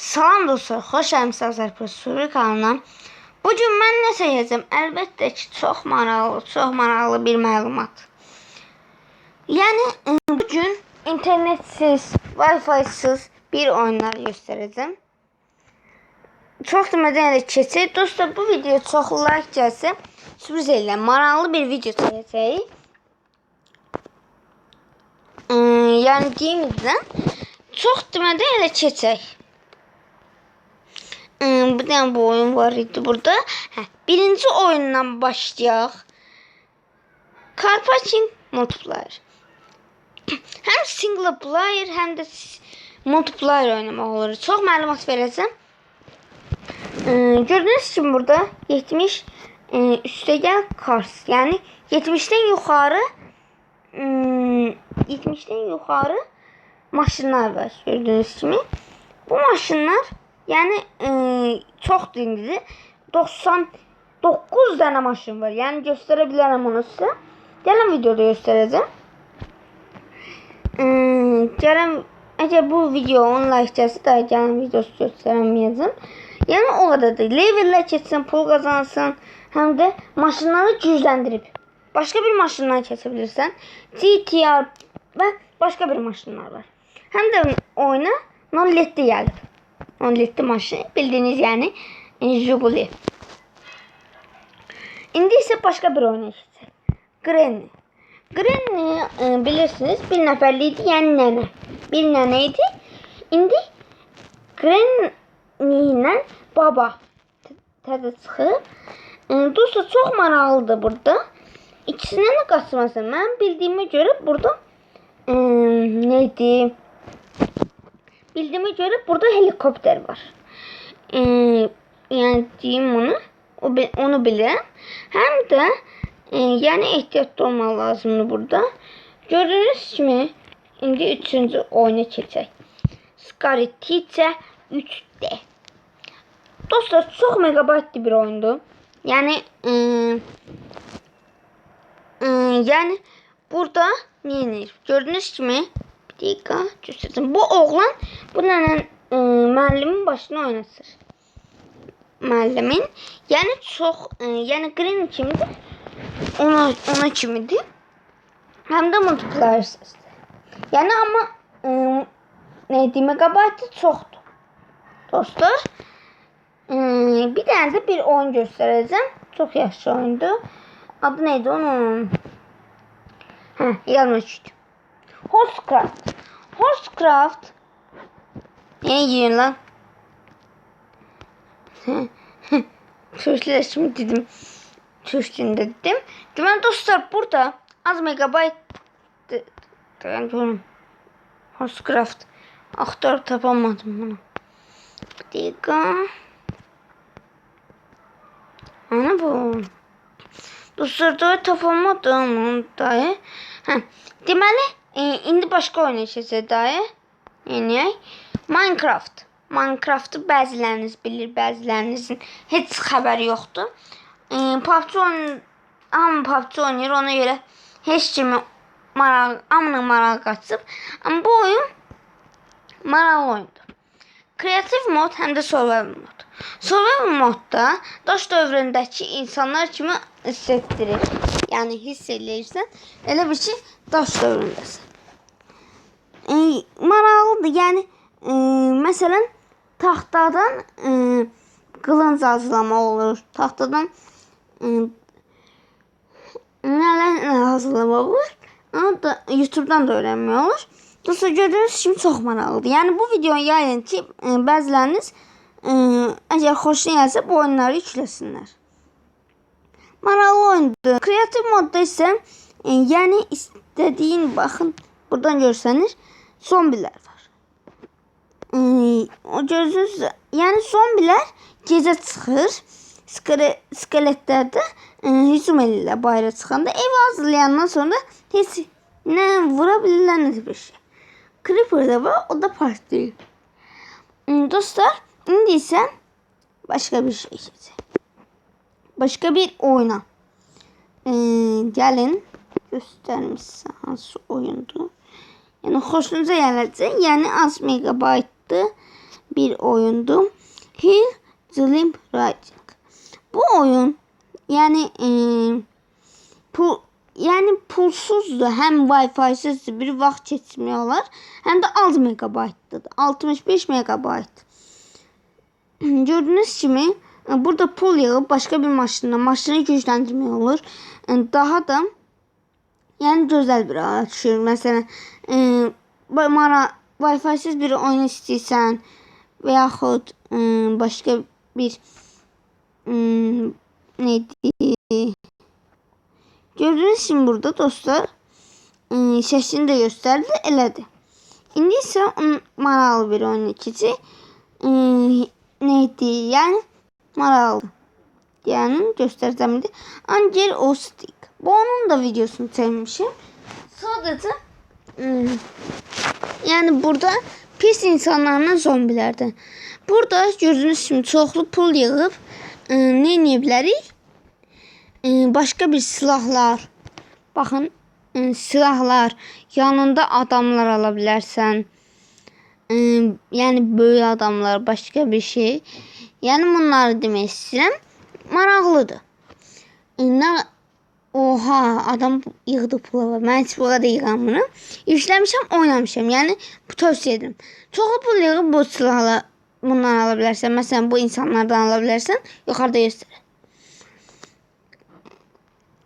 Salam dostlar, xoş gəlmisiniz Azərbaycan kanalına. Bu gün mən nə sayacağım? Əlbəttə ki, çox maraqlı, çox maraqlı bir məlumat. Yəni e, bu gün internetsiz, Wi-Fi-sız bir oyunlar göstərəcəm. Çox demədən elə keçək. Dostlar, bu video çox like gəlsə, sürpriz elə maraqlı bir video çəkəcəyik. E, yəni deyimizdən çox demədən elə keçək. Hmm, bir tane bu oyun var idi burada. Hə, birinci oyundan başlayaq. Carpathian multiplayer. Həm single player, həm də multiplayer oynamaq olur. Çox məlumat verəcəm. Gördüyünüz kimi burada 70 e, üstəgəl cars. Yəni 70-dən yuxarı hmm, 70-dən yuxarı maşınlar var gördüyünüz kimi. Bu maşınlar yəni e, çoxdur indi. 99 dənə maşın var. Yəni göstərə bilərəm onu sizə. Gəlin videoda göstərəcəm. E, gəlin əgər bu video 10 like gəlsə daha gəlin videosu göstərəməyəcəm. Yəni o qədər də levellər keçsin, pul qazansın, həm də maşınları gücləndirib. Başqa bir maşından keçə bilirsən. GTR və başqa bir maşınlar var. Həm də oyuna 07 gəlib. 17 maşın bildiğiniz yani e, Jiguli. İndi ise başka bir oyuna geçecek. Granny. Granny e, bilirsiniz bir nəfərliydi, yəni nənə. Bir nənə idi. İndi Granny ilə baba təzə çıxıb. E, dostlar çox maraqlıdır burada. İkisindən də qaçmasın. Mən bildiyimə görə burada e, neydi? Bildiğime göre burada helikopter var. Ee, yani diyeyim onu. Onu bilirim. Hem de e, yani ehtiyatlı olmak lazımdı burada. Gördünüz kimi indi üçüncü oyuna keçək. Scary Teacher 3D. Dostlar çox megabaytlı bir oyundur. Yəni e, e, yəni burada nə edir? Gördüyünüz kimi dakika göstereyim. Bu oğlan bu nənən e, müəllimin başını oynatır. Müəllimin. Yəni çox e, yəni Green kimidir? Ona ona kimidir. Həm də multiplayer səsdir. Yəni amma e, nə deyim, megabaytı çoxdur. Dostlar, e, bir dənə də bir oyun göstərəcəm. Çox yaxşı oyundur. Adı neydi onun? Hə, yadıma düşdü. Horsecraft. Horsecraft. Ne yiyorsun lan? Sözleşme dedim. Sözlüğünde dedim. Demek dostlar burada az megabayt diyorum. Horsecraft. Aktar tapamadım bunu. Bir dakika. Ana bu. Dostlar da tapamadım onu dahi. Hə. E, indi başqa keçək dahi. Yəni Minecraft. Minecraft'ı bəziləriniz bilir, bəzilərinizin heç xəbəri yoxdur. E, PUBG oyun hamı PUBG oynayır, ona görə heç kimi maraq, hamının marağı qaçıb. Amma bu oyun maraqlı oyundur. Kreativ mod həm də survival mod. Survival modda daş dövründəki insanlar kimi hiss etdirir. Yəni hiss eləyirsən, elə bir ki, daş dövründəsən. E, maraqlıdır. Yəni e, məsələn taxtadan e, qılınc hazırlamaq olur. Taxtadan e, nələr hazırlamaq olur. Onu da YouTube-dan da öyrənmək olur. Dostlar gördüyünüz kimi çox maraqlıdır. Yəni bu videonu yayın ki, e, bəziləriniz e, əgər xoşuna gəlsə bu oyunları yükləsinlər. Maraqlı oyundur. Kreativ modda isə e, yəni istədiyin baxın buradan görsəniz zombilər var. E, o görürsünüz yəni zombilər gecə çıxır. Skele, skeletlər də e, hücum edirlər bayıra çıxanda. Ev hazırlayandan sonra heç nə vura bilirlər bir şey. Creeper da var, o da partlayır. E, dostlar, indi isə başqa bir şey keçək. Başqa bir oyuna. E, gəlin göstərim sizə hansı oyundur. Yəni xoşunuza gələcək. Yəni az megabaytlı bir oyundu. Hill Slim Rising. Bu oyun yani e, pul yani pulsuzdu. Hem Wi-Fi'siz bir vaxt keçmiyorlar. Hem de 6 megabaytdı. 65 megabayt. Gördüğünüz kimi burada pul yığıb başka bir maşına maşını gücləndirmək olur. E, Daha da yəni gözəl bir ala düşür. Məsələn, e, mara Wi-Fi'siz bir oyun istəyirsən və yaxud e, başqa bir e, neydi? Gördüğünüz kimi burada dostlar e, səsini də göstərdi, elədi. İndi isə maraqlı bir oyun keçi. E, neydi? Yəni maraqlı. Yəni göstərəcəm indi. Angel o Stick. Bu onun da videosunu çəkmişim. Sadəcə e, yəni burada pis insanlarla zombilərdən. Burada gördüyünüz kimi çoxlu pul yığıb e, nə edə bilərik? başka bir silahlar. Bakın e, silahlar. Yanında adamlar alabilirsen. E, yani böyle adamlar başka bir şey. Yani bunları demek istedim. Maraqlıdır. Nə Oha adam yığdı pula. Mən heç bu qədər yığamıram. Yükləmişəm, oynamışam. Yəni bu tövsiyə edirəm. Çoxlu pul yığıb bu silahla bundan ala bilərsən. Məsələn bu insanlardan ala bilərsən. Yuxarıda göstərək.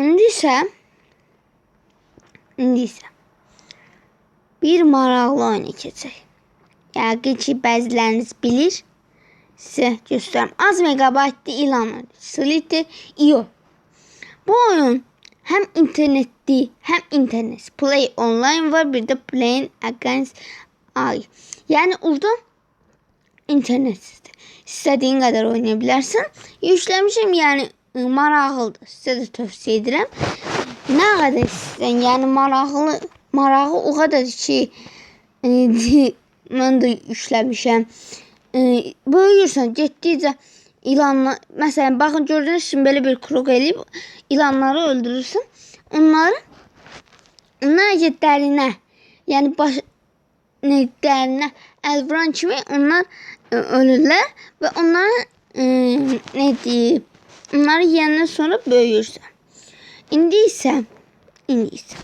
İndi isə indi isə bir maraqlı oyuna keçək. Yəqin ki, bəziləriniz bilir. Sizə göstərim. Az megabaytlı ilanlar. Slither IO. Bu oyun hem internetli hem internet. Play online var bir de Playing Against AI. Yani orada internetsizdir. İstədiyin qədər oynaya bilərsən. Yükləmişəm, yəni e, maraqlıdır. Sizə də tövsiyə edirəm. Nə qədər istəyirsən, yəni maraqlı, marağı o qədər ki, mən də yükləmişəm. E, böyüyürsən, getdikcə ilanla, məsələn, baxın gördüyünüz kimi belə bir kruq eləyib ilanları öldürürsən. Onları onlar ki dərinə, yəni baş ne, dərinə əl vuran kimi onlar e, ölürlər və onları e, ne deyib, onları yiyəndən sonra böyüyürsən. İndi isə indi isə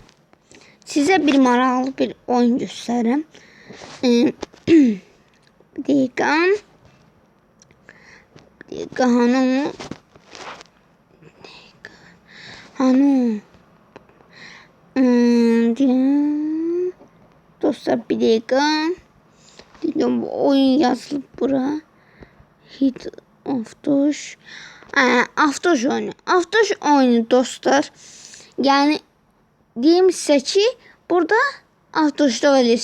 sizə bir maraqlı bir oyun göstərirəm. Dəqiqə hanı? Hanı? Hmm, Dostlar bir dakika. Diyorum bu oyun yazılıp bura. Hit Aftoş. Aftoş oyunu. Aftoş oyunu dostlar. Yani diyeyim size ki burada.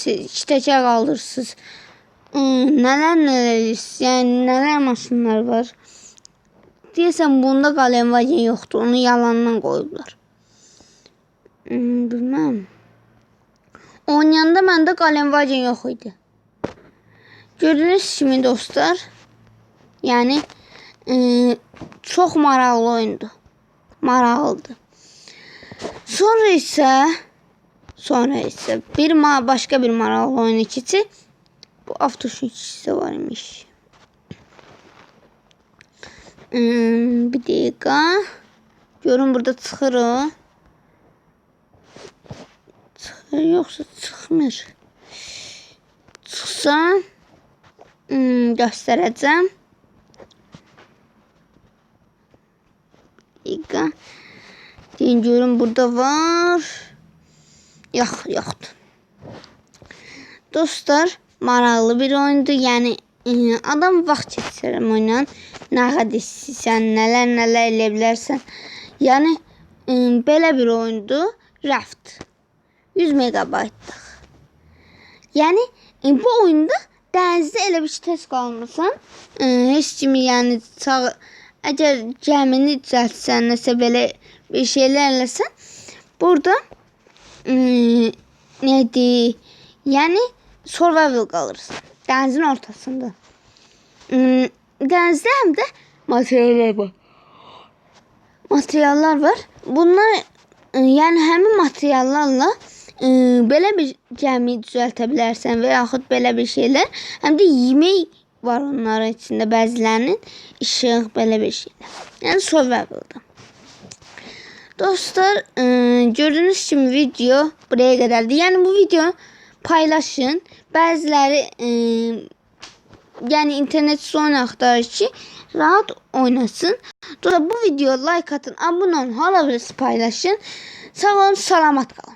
İki teker kalırsınız. Hmm, neler neler yani neler maşınlar var. Deyəsən bunda qalem vagen yoxdur. Onu yalandan qoyublar. Hmm, bilməm. Oynayanda məndə qalem vagen yox idi. Gördüyünüz kimi dostlar, yəni e, çox maraqlı oyundur. Maraqlıdır. Sonra isə sonra isə bir başqa bir maraqlı oyun ikisi bu avtoşun ikisi var imiş. Hmm, bir dəqiqə. Görün burada çıxır o. Çıxır yoxsa çıxmır. Çıxsa hmm, göstərəcəm. Dəqiqə. Deyin görün burada var. Yox, yoxdur. Dostlar, maraqlı bir oyundur. Yəni e, adam vaxt keçirəm oynan. Nə qədər istəyirsən, nələr nələr eləyə bilərsən. Yəni e, belə bir oyundur. Raft. 100 megabaytlıq. Yəni e, bu oyunda dənizdə elə bir tez qalmırsan. Heç kimi yəni sağ əgər gəmini düzəltsən, nəsə belə bir şeylər eləsən, burada e, nədir? Yəni survival qalırsan. Dənizin ortasında. Hmm, Dənizdə həm də materiallar var. Materiallar var. Bunlar e, yəni həmin materiallarla e, belə bir gəmi düzəltə bilərsən və yaxud bir şeylər, həm də yemək var onların içinde bəzilərinin işıq belə bir şeylər. Yəni survival'da. Dostlar e, gördüğünüz kimi video buraya kadardı. Yani bu video paylaşın. Bazıları e, yani internet aktarır ki rahat oynasın. Dostlar bu videoya like atın, abone olun, hala birisi paylaşın. Sağ olun, salamat kalın.